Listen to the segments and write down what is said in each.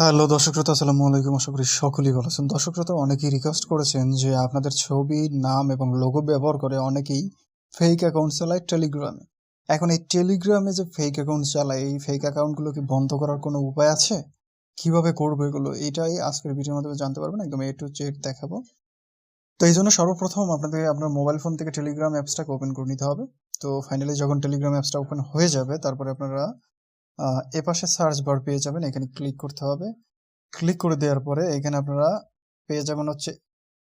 Hello দর্শক শ্রোতা, আসসালামু আলাইকুম। আশা করি সকলেই ভালো আছেন। দর্শক শ্রোতা, অনেকেই রিকোয়েস্ট করেছেন যে আপনাদের ছবি, নাম এবং লোগো ব্যবহার করে অনেকেই ফেক অ্যাকাউন্ট চালায় টেলিগ্রামে এখন এই টেলিগ্রামে যে ফেক অ্যাকাউন্ট চালায়, এই ফেক অ্যাকাউন্টগুলো কি বন্ধ করার কোনো উপায় আছে? কীভাবে করব এগুলো? এটাই আজকের ভিডিওর মাধ্যমে জানতে পারবেন। একদম এ টু জেড দেখাবো। তো এই জন্য সর্বপ্রথম আপনাদের আপনার মোবাইল ফোন থেকে টেলিগ্রাম অ্যাপসটাকে ওপেন করে নিতে হবে। তো ফাইনালি যখন টেলিগ্রাম অ্যাপসটা ওপেন হয়ে যাবে, তারপরে আপনারা এপাশে সার্চ বার পেয়ে যাবেন, এখানে ক্লিক করতে হবে। ক্লিক করে দেওয়ার পরে এখানে আপনারা পেয়ে যাবেন হচ্ছে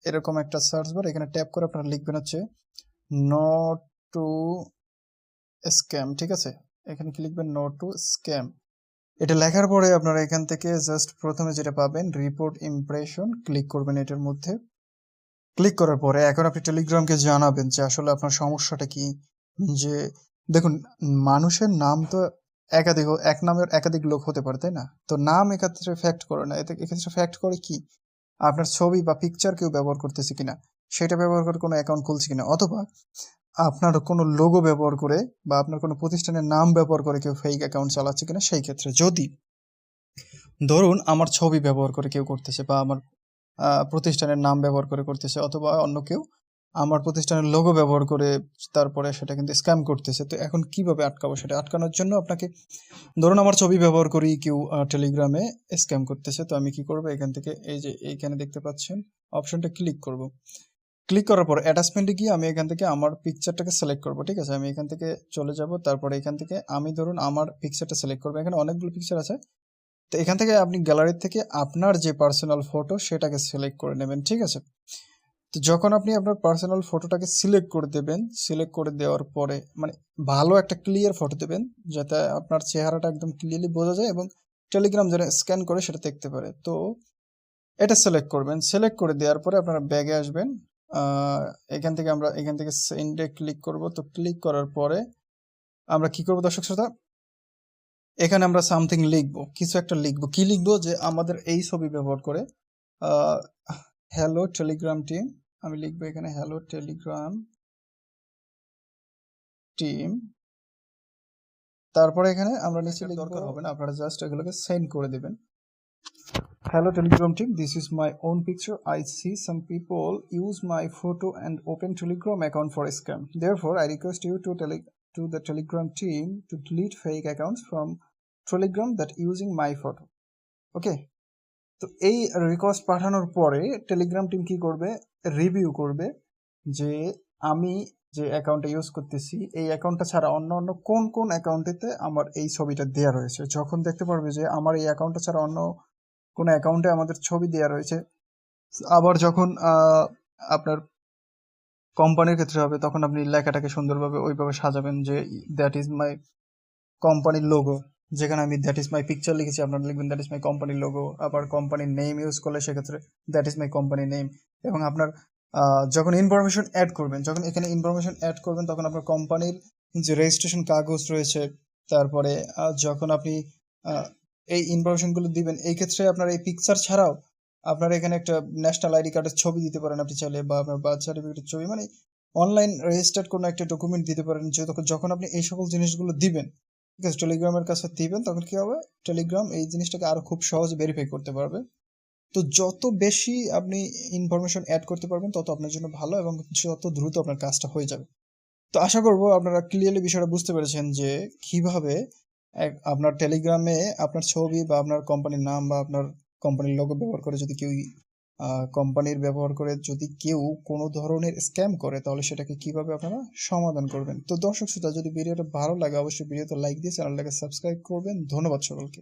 এরকম একটা সার্চ বার এখানে ট্যাপ করে আপনারা লিখবেন হচ্ছে নট টু স্ক্যাম ঠিক আছে? এখানে কি লিখবেন? নট টু স্ক্যাম এটা লেখার পরে আপনারা এখান থেকে জাস্ট প্রথমে যেটা পাবেন রিপোর্ট ইমপ্রেশন ক্লিক করবেন এটার মধ্যে। ক্লিক করার পরে এখন আপনি টেলিগ্রামকে জানাবেন যে আসলে আপনার সমস্যাটা কি? যে দেখুন, মানুষের নাম তো একাধিক এক নামের একাধিক লোক হতে পারে, তাই না? তো নাম এক্ষেত্রে ফ্যাক্ট করে না। এতে এক্ষেত্রে ফ্যাক্ট করে কি? আপনার ছবি বা পিকচার কেউ ব্যবহার করতেছে কিনা? সেটা ব্যবহার করে কোনো অ্যাকাউন্ট খুলছে কিনা? অথবা আপনার কোনো লোগো ব্যবহার করে বা আপনার কোনো প্রতিষ্ঠানের নাম ব্যবহার করে কেউ ফেক অ্যাকাউন্ট চালাচ্ছে কিনা? সেই ক্ষেত্রে যদি ধরুন আমার ছবি ব্যবহার করে কেউ করতেছে বা আমার প্রতিষ্ঠানের নাম ব্যবহার করে করতেছে অথবা অন্য কেউ আমার প্রতিষ্ঠানের লোগো ব্যবহার করে তারপরে সেটা কিন্তু স্ক্যাম করতেছে। তো এখন কীভাবে আটকাবো সেটা আটকানোর জন্য আপনাকে, ধরুন আমার ছবি ব্যবহার করি কেউ টেলিগ্রামে স্ক্যাম করতেছে, তো আমি কি করব? এখান থেকে এই যে এইখানে দেখতে পাচ্ছেন অপশনটা ক্লিক করব। ক্লিক করার পর অ্যাটাচমেন্টে গিয়ে আমি এখান থেকে আমার পিকচারটাকে সিলেক্ট করব, ঠিক আছে? আমি এখান থেকে চলে যাব, তারপরে এখান থেকে আমি ধরুন আমার পিকচারটা সিলেক্ট করব। এখানে অনেকগুলো পিকচার আছে। তো এখান থেকে আপনি গ্যালারি থেকে আপনার যে পার্সোনাল ফটো সেটাকে সিলেক্ট করে নেবেন, ঠিক আছে? তো যখন আপনি আপনার পার্সোনাল ফটোটাকে সিলেক্ট করে দেবেন সিলেক্ট করে দেওয়ার পরে মানে ভালো একটা ক্লিয়ার ফটো দেবেন, যাতে আপনার চেহারাটা একদম ক্লিয়ারলি বোঝা যায় এবং টেলিগ্রাম যেন স্ক্যান করে সেটা দেখতে পারে। তো এটা সিলেক্ট করবেন। সিলেক্ট করে দেওয়ার পরে আপনারা ব্যাগে আসবেন। এখান থেকে আমরা, এখান থেকে সেন্ডে ক্লিক করব। তো ক্লিক করার পরে আমরা কি করব দর্শক শ্রোতা? এখানে আমরা সামথিং লিখব। কিছু একটা লিখব। কি লিখব? যে আমাদের এই ছবি ব্যবহার করে হ্যালো টেলিগ্রাম টিম আমি লিখব এখানে হ্যালো টেলিগ্রাম টিম তারপরে এখানে আমরা নিচে দরকার হবে না আপনারা জাস্ট এগুলোকে সেন্ড করে দেবেন। Hello Telegram team this is my own picture I see some people use my photo and open Telegram account for scam therefore I request you to tell to the Telegram team to delete fake accounts from Telegram that using my photo okay তো এই request পাঠানোর পরে Telegram team কি করবে? Review করবে যে আমি যে অ্যাকাউন্টটা ইউজ করতেছি, এই অ্যাকাউন্টটা ছাড়া অন্য অন্য কোন কোন অ্যাকাউন্টেতে আমার এই ছবিটা দেওয়া রয়েছে? যখন দেখতে পারবে যে আমার এই অ্যাকাউন্টটা ছাড়া অন্য কোনো অ্যাকাউন্টে আমাদের ছবি দেওয়া রয়েছে, আবার যখন আপনার কোম্পানির ক্ষেত্রে হবে, তখন আপনি লেখাটাকে সুন্দরভাবে ওইভাবে সাজাবেন যে দ্যাট ইজ মাই কোম্পানির লোগো যেখানে আমি দ্যাট ইজ মাই পিকচার লিখেছি, আপনারা লিখবেন দ্যাট ইজ মাই কোম্পানির লোগো আবার কোম্পানির নেম ইউজ করলে সেক্ষেত্রে that is my company name এবং আপনার যখন ইনফরমেশন অ্যাড করবেন, যখন এখানে ইনফরমেশন অ্যাড করবেন, তখন আপনার কোম্পানির যে রেজিস্ট্রেশন কাগজ রয়েছে, তারপরে যখন আপনি এই ইনফরমেশনগুলো দিবেন, এই ক্ষেত্রে আপনার এই পিকচার ছাড়াও আপনার এখানে একটা ন্যাশনাল আইডি কার্ডের ছবি দিতে পারেন আপনি চাইলে, বা আপনার বার্থ সার্টিফিকেটের ছবি মানে অনলাইন রেজিস্টার্ড কোনো একটা ডকুমেন্ট দিতে পারেন যখন আপনি এই সকল জিনিসগুলো দিবেন ঠিক টেলিগ্রামের কাছে দিবেন, তখন কি হবে? টেলিগ্রাম এই জিনিসটাকে আরও খুব সহজে ভেরিফাই করতে পারবে। তো যত বেশি আপনি ইনফরমেশন অ্যাড করতে পারবেন, তত আপনার জন্য ভালো এবং যত দ্রুত আপনার কাজটা হয়ে যাবে। তো আশা করব আপনারা ক্লিয়ারলি বিষয়টা বুঝতে পেরেছেন যে কীভাবে আপনার টেলিগ্রামে আপনার ছবি বা আপনার কোম্পানির নাম বা আপনার কোম্পানির লোগো ব্যবহার করে যদি কেউ কোম্পানির ব্যবহার করে যদি কেউ কোনো ধরনের স্ক্যাম করে, তাহলে সেটাকে কীভাবে আপনারা সমাধান করবেন? তো দর্শক শ্রোতা যদি ভিডিওটা ভালো লাগে, অবশ্যই ভিডিওতে লাইক দিয়ে চ্যানেলটাকে সাবস্ক্রাইব করবেন। ধন্যবাদ সকলকে।